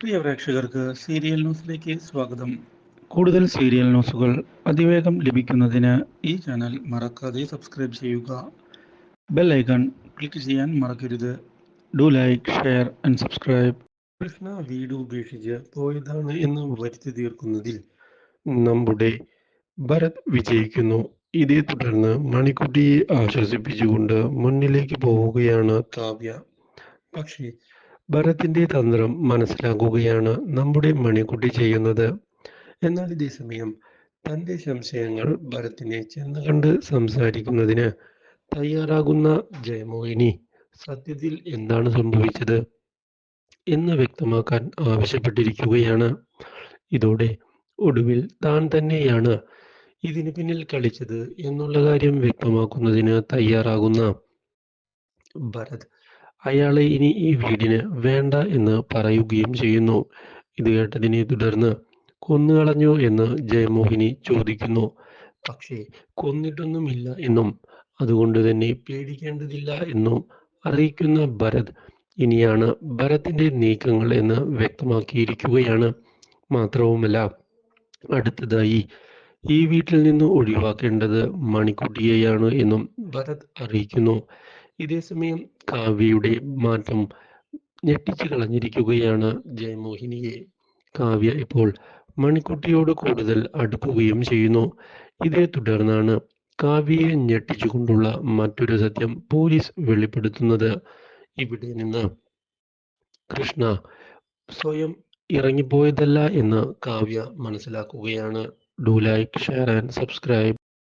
പ്രിയ പ്രേക്ഷകർക്ക് സീരിയൽ ന്യൂസിലേക്ക് സ്വാഗതം. കൂടുതൽ സീരിയൽ ന്യൂസുകൾ അതിവേഗം ലഭിക്കുന്നതിന് ഈ ചാനൽ മറക്കാതെ സബ്സ്ക്രൈബ് ചെയ്യുക. ബെൽ ഐക്കൺ ക്ലിക്ക് ചെയ്യാൻ മറക്കരുത്. Do like share and subscribe. Krishna വീട് ഉപേക്ഷിച്ച് പോയതാണ് എന്ന് വരുത്തി തീർക്കുന്നതിൽ നമ്മുടെ ഭരത് വിജയിക്കുന്നു. ഇതേ തുടർന്ന് മണിക്കുട്ടിയെ ആശ്വസിപ്പിച്ചുകൊണ്ട് മുന്നിലേക്ക് പോവുകയാണ് കാവ്യ. പക്ഷേ ഭരത്തിന്റെ തന്ത്രം മനസ്സിലാക്കുകയാണ് നമ്മുടെ മണിക്കുട്ടി ചെയ്യുന്നത്. എന്നാൽ ഇതേ സമയം തന്റെ സംശയങ്ങൾ ഭരത്തിനെ ചെന്ന് കണ്ട് സംസാരിക്കുന്നതിന് തയ്യാറാകുന്ന ജയമോഹിനി സത്യത്തിൽ എന്താണ് സംഭവിച്ചത് എന്ന് വ്യക്തമാക്കാൻ ആവശ്യപ്പെട്ടിരിക്കുകയാണ്. ഇതോടെ ഒടുവിൽ താൻ തന്നെയാണ് ഇതിന് പിന്നിൽ കളിച്ചത് എന്നുള്ള കാര്യം വ്യക്തമാക്കുന്നതിന് തയ്യാറാകുന്ന ഭരത് അയാളെ ഇനി ഈ വീടിന് വേണ്ട എന്ന് പറയുകയും ചെയ്യുന്നു. ഇത് കേട്ടതിനെ തുടർന്ന് കൊന്നുകളഞ്ഞു എന്ന് ജയമോഹിനി ചോദിക്കുന്നു. പക്ഷേ കൊന്നിട്ടൊന്നുമില്ല എന്നും അതുകൊണ്ട് തന്നെ പേടിക്കേണ്ടതില്ല എന്നും അറിയിക്കുന്ന ഭരത് ഇനിയാണ് ഭരത്തിന്റെ നീക്കങ്ങൾ എന്ന് വ്യക്തമാക്കിയിരിക്കുകയാണ്. മാത്രവുമല്ല അടുത്തതായി ഈ വീട്ടിൽ നിന്ന് ഒഴിവാക്കേണ്ടത് മണിക്കുട്ടിയെയാണ് എന്നും ഭരത് അറിയിക്കുന്നു. ഇതേസമയം കാവ്യയുടെ മാറ്റം ഞെട്ടിച്ചു കളഞ്ഞിരിക്കുകയാണ് ജയമോഹിനിയെ. കാവ്യ ഇപ്പോൾ മണിക്കുട്ടിയോട് കൂടുതൽ അടുക്കുകയും ചെയ്യുന്നു. ഇതേ തുടർന്നാണ് കാവ്യയെ ഞെട്ടിച്ചുകൊണ്ടുള്ള മറ്റൊരു സത്യം പോലീസ് വെളിപ്പെടുത്തുന്നത്. ഇവിടെ നിന്ന് കൃഷ്ണ സ്വയം ഇറങ്ങിപ്പോയതല്ല എന്ന് കാവ്യ മനസ്സിലാക്കുകയാണ്. Do like share and subscribe